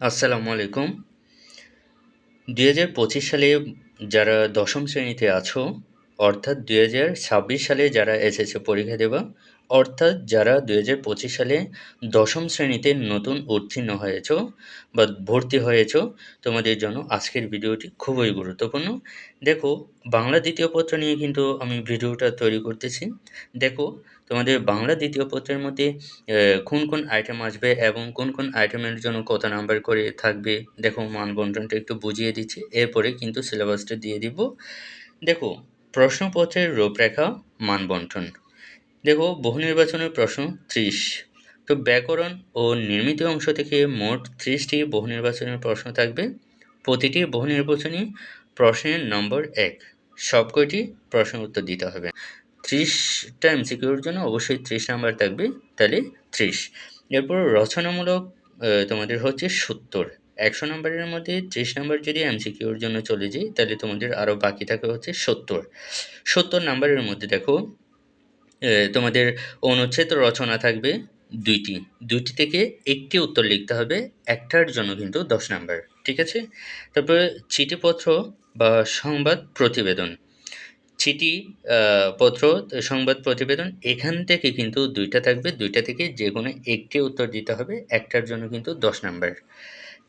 আসসালামু আলাইকুম। দুই হাজার পঁচিশ সালে যারা দশম শ্রেণীতে আছো, অর্থাৎ দুই হাজার ছাব্বিশ সালে যারা এসেছে পরীক্ষা দেবা অর্থাৎ যারা দু হাজার পঁচিশ সালে দশম শ্রেণীতে নতুন উত্তীর্ণ হয়েছ বা ভর্তি হয়েছ, তোমাদের জন্য আজকের ভিডিওটি খুবই গুরুত্বপূর্ণ। দেখো, বাংলা দ্বিতীয় পত্র নিয়ে কিন্তু আমি ভিডিওটা তৈরি করতেছি। দেখো, তোমাদের বাংলা দ্বিতীয় পত্রের মধ্যে কোন কোন আইটেম আসবে এবং কোন কোন আইটেমের জন্য কত নাম্বার করে থাকবে, দেখো মান বন্টনটা একটু বুঝিয়ে দিচ্ছি, এরপরে কিন্তু সিলেবাসটা দিয়ে দিব। দেখো, প্রশ্নপত্রের রূপরেখা মান বন্টন দেখো বহু নির্বাচনের প্রশ্ন ত্রিশ। তো ব্যাকরণ ও নির্মিত অংশ থেকে মোট ত্রিশটি বহু নির্বাচনের প্রশ্ন থাকবে। প্রতিটি বহু নির্বাচনী প্রশ্নের নম্বর এক। সব কয়টি প্রশ্ন উত্তর দিতে হবে। ত্রিশটা এমসিকিউর জন্য অবশ্যই ত্রিশ নাম্বার থাকবে, তাহলে ত্রিশ। এরপর রচনামূলক তোমাদের হচ্ছে সত্তর। একশো নম্বরের মধ্যে ত্রিশ নাম্বার যদি এমসিকিউর জন্য চলে যাই, তাহলে তোমাদের আরও বাকি থাকে হচ্ছে সত্তর। সত্তর নাম্বারের মধ্যে দেখো তোমাদের অনুচ্ছেদ রচনা থাকবে দুইটি। দুইটি থেকে একটি উত্তর লিখতে হবে, একটার জন্য কিন্তু দশ নাম্বার, ঠিক আছে? তারপরে চিঠিপত্র বা সংবাদ প্রতিবেদন। চিঠি পত্র, সংবাদ প্রতিবেদন, এখান থেকে কিন্তু দুইটা থাকবে, দুইটা থেকে যে কোনো একটি উত্তর দিতে হবে, একটার জন্য কিন্তু দশ নাম্বার।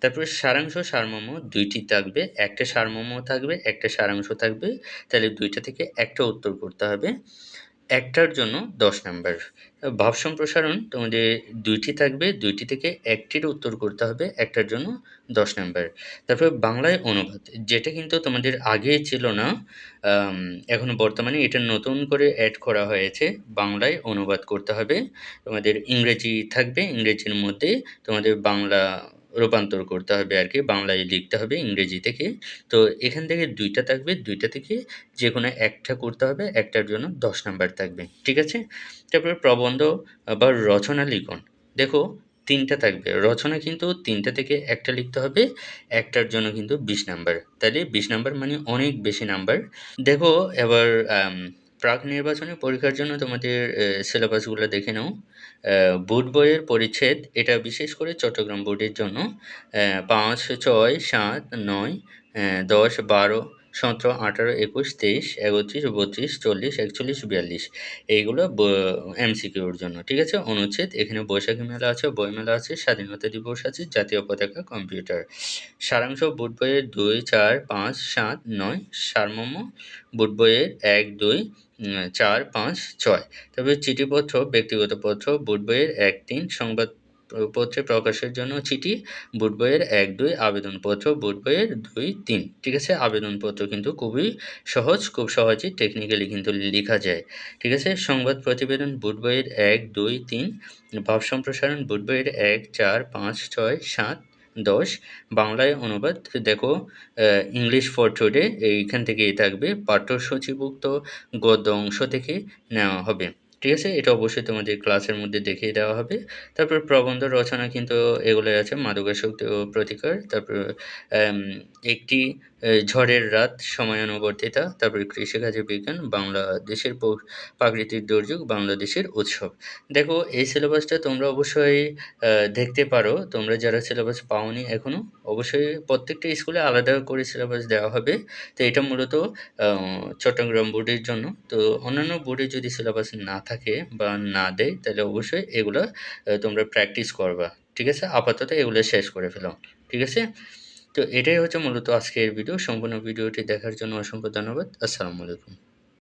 তারপরে সারাংশ, সারমর্ম, দুইটি থাকবে, একটা সারমর্ম থাকবে, একটা সারাংশ থাকবে, তাহলে দুইটা থেকে একটা উত্তর করতে হবে। একটার জন্য দশ নাম্বার। ভাব সম্প্রসারণ তোমাদের দুইটি থাকবে, দুইটি থেকে একটির উত্তর করতে হবে, একটার জন্য দশ নাম্বার। তারপর বাংলায় অনুবাদ যেটা কিন্তু তোমাদের আগে ছিল না এখন বর্তমানে এটা নতুন করে অ্যাড করা হয়েছে, বাংলায় অনুবাদ করতে হবে। তোমাদের ইংরেজি থাকবে, ইংরেজির মধ্যে তোমাদের বাংলা রূপান্তর করতে হবে আর কি, বাংলায় লিখতে হবে, ইংরেজি থেকে। তো এখান থেকে দুইটা থাকবে, দুইটা থেকে যে কোনো একটা করতে হবে, একটার জন্য দশ নাম্বার থাকবে, ঠিক আছে? তারপরে প্রবন্ধ বা রচনা লিখন। দেখো, তিনটা থাকবে, রচনা কিন্তু তিনটা থেকে একটা লিখতে হবে, একটার জন্য কিন্তু বিশ নাম্বার। তাহলে বিশ নাম্বার মানে অনেক বেশি নাম্বার। দেখো, এবার প্রাক নির্বাচনী পরীক্ষার জন্য তোমাদের সিলেবাসগুলো দেখে নাও। বোর্ড বইয়ের পরিচ্ছেদ, এটা বিশেষ করে চট্টগ্রাম বোর্ডের জন্য। পাঁচ, ছয়, সাত, নয় দশ, বারো, সতেরো, আঠারো, একুশ, তেইশ, একত্রিশ, বত্রিশ, চল্লিশ, একচল্লিশ, বিয়াল্লিশ। এইগুলো এমসিকিউর জন্য, ঠিক আছে? অনুচ্ছেদ, এখানে বৈশাখী মেলা আছে বইমেলা আছে, স্বাধীনতা দিবস আছে, জাতীয় পতাকা, কম্পিউটার। সারাংশ, বুট বইয়ের দুই, চার, পাঁচ, সাত, নয়, সারমর্ম, বুট বইয়ের এক, দুই চার, পাঁচ, ছয়। তবে চিঠিপত্র, ব্যক্তিগত পত্র বুট বইয়ের এক, তিন, সংবাদ পত্রে প্রকাশের জন্য চিঠি বুট বইয়ের এক, দুই, আবেদনপত্র বুট বইয়ের দুই, তিন। ঠিক আছে? আবেদনপত্র কিন্তু খুবই সহজ, খুব সহজেই টেকনিক্যালি কিন্তু লেখা যায়। ঠিক আছে? সংবাদ প্রতিবেদন বুট বইয়ের এক, দুই, তিন। ভাব সম্প্রসারণ বুট বইয়ের এক, চার, পাঁচ, ছয়, সাত দশ, বাংলায় অনুবাদ। দেখো ইংলিশ ফর টুডে এইখান থেকেই থাকবে। পাঠ্যসূচিভুক্ত গদ্য অংশ থেকে নেওয়া হবে। ঠিক আছে? এটা অবশ্যই তোমাদের ক্লাসের মধ্যে দেখিয়ে দেওয়া হবে। তারপর প্রবন্ধ রচনা কিন্তু এগুলোই আছে। মাদকাসক্তি ও প্রতিকার। তারপর একটি ঝড়ের রাত সময়ানুবর্তিতা তারপরে কৃষিকাজের বিজ্ঞান, বাংলাদেশের প্রাকৃতিক দুর্যোগ, বাংলাদেশের উৎসব। দেখো, এই সিলেবাসটা তোমরা অবশ্যই দেখতে পারো। তোমরা যারা সিলেবাস পাওনি এখনও অবশ্যই প্রত্যেকটা স্কুলে আলাদা করে সিলেবাস দেওয়া হবে। তো এটা মূলত চট্টগ্রাম বোর্ডের জন্য। তো অন্যান্য বোর্ডে যদি সিলেবাস না থাকে বা না দেয়, তাহলে অবশ্যই এগুলো তোমরা প্র্যাকটিস করবা। ঠিক আছে? আপাতত এগুলো শেষ করে ফেলো। ঠিক আছে? তো এটাই হচ্ছে মূলত আজকের ভিডিও সম্পূর্ণ ভিডিওটি দেখার জন্য অসংখ্য ধন্যবাদ। আসসালামু আলাইকুম।